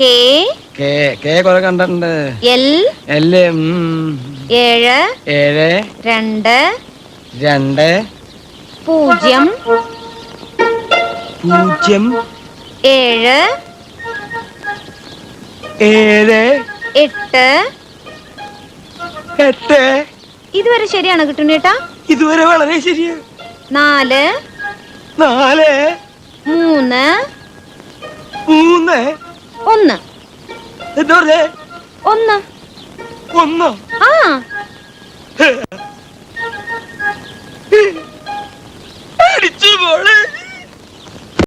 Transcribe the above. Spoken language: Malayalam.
K. K. K കൊറേ കണ്ടിട്ടുണ്ട്. എൽ. ഏഴ്. ഏഴ്. രണ്ട്. രണ്ട്. പൂജ്യം. പൂജ്യം. ഏഴ്. ഏഴ്. എട്ട്. എട്ട്. ഇതുവരെ ശരിയാണ് കിട്ടുന്നേട്ടാ ഇതുവരെ വളരെ ശരിയാ. നാല്. നാല്. മൂന്ന്. മൂന്ന്. ഒന്ന്. എന്താ പറഞ്ഞേ ഒന്ന്. ഒന്ന്. ആ.